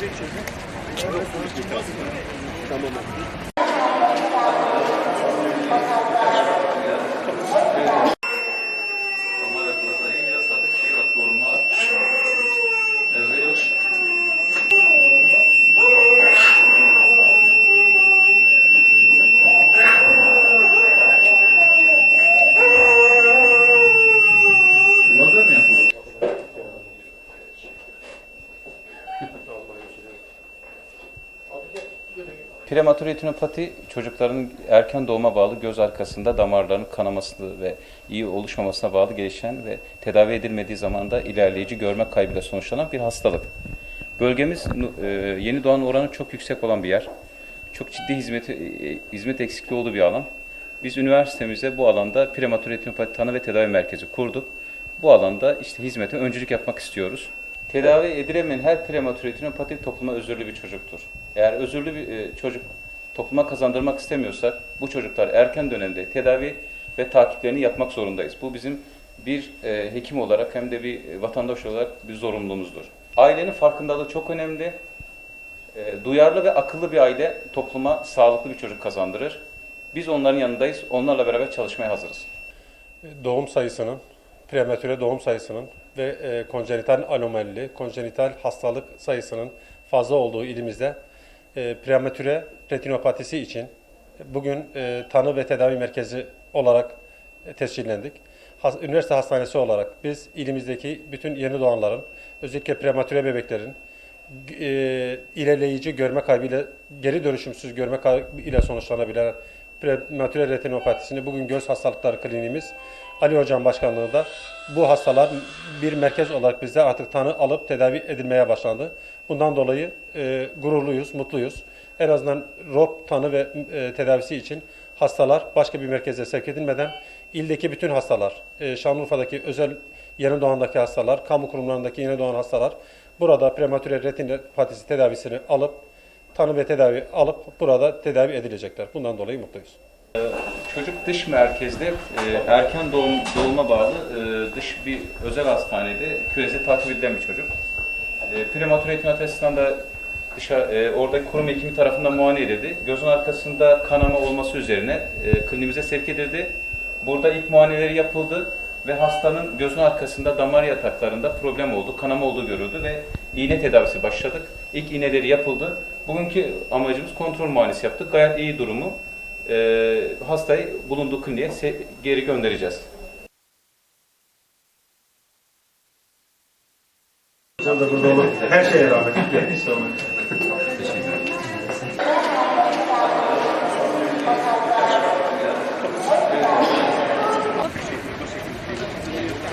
Lazer Prematür retinopati çocukların erken doğuma bağlı göz arkasında damarların kanaması ve iyi oluşmamasına bağlı gelişen ve tedavi edilmediği zaman da ilerleyici görme kaybıyla sonuçlanan bir hastalık. Bölgemiz e, yeni doğan oranı çok yüksek olan bir yer. Çok ciddi hizmet, e, hizmet eksikliği olduğu bir alan. Biz üniversitemizde bu alanda prematür retinopati tanı ve tedavi merkezi kurduk. Bu alanda işte hizmete öncülük yapmak istiyoruz. Tedavi edilemeyen her prematür retinopati topluma özürlü bir çocuktur. Eğer özürlü bir e, çocuk topluma kazandırmak istemiyorsak bu çocuklar erken dönemde tedavi ve takiplerini yapmak zorundayız. Bu bizim bir e, hekim olarak hem de bir vatandaş olarak bir zorunluluğumuzdur. Ailenin farkındalığı çok önemli. E, duyarlı ve akıllı bir aile topluma sağlıklı bir çocuk kazandırır. Biz onların yanındayız. Onlarla beraber çalışmaya hazırız. doğum sayısının, prematüre doğum sayısının ve e, konjenital anomali, konjenital hastalık sayısının fazla olduğu ilimizde e, prematüre retinopatisi için bugün e, tanı ve tedavi merkezi olarak e, tescillendik. Has, üniversite hastanesi olarak biz ilimizdeki bütün yeni doğanların, özellikle prematüre bebeklerin e, ilerleyici görme kaybıyla, geri dönüşümsüz görme kaybıyla sonuçlanabilen prematüre retinopatisini bugün göz hastalıkları kliniğimiz Ali Hocam başkanlığında bu hastalar bir merkez olarak bizde artık tanı alıp tedavi edilmeye başlandı. Bundan dolayı e, gururluyuz, mutluyuz. En azından ROP tanı ve e, tedavisi için hastalar başka bir merkeze sevk edilmeden ildeki bütün hastalar, e, Şanlıurfa'daki özel yeni doğandaki hastalar, kamu kurumlarındaki yeni doğan hastalar burada prematüre retinopatisi tedavisini alıp tanı ve tedavi alıp burada tedavi edilecekler. Bundan dolayı mutluyuz. Çocuk dış merkezde e, erken doğum, doğuma bağlı e, dış bir özel hastanede küresi takip edilen bir çocuk. E, prematür retinopatisinden da dışarı, e, oradaki kurum hekimi tarafından muayene edildi. Gözün arkasında kanama olması üzerine e, kliniğimize sevk edildi. Burada ilk muayeneleri yapıldı ve hastanın gözün arkasında damar yataklarında problem oldu, kanama olduğu görüldü ve iğne tedavisi başladık. İlk iğneleri yapıldı. Bugünkü amacımız kontrol muayenesi yaptık. Gayet iyi durumu. E, hastayı bulunduğu kliniğe geri göndereceğiz. Hocam da burada olur. Her şeye rağmen.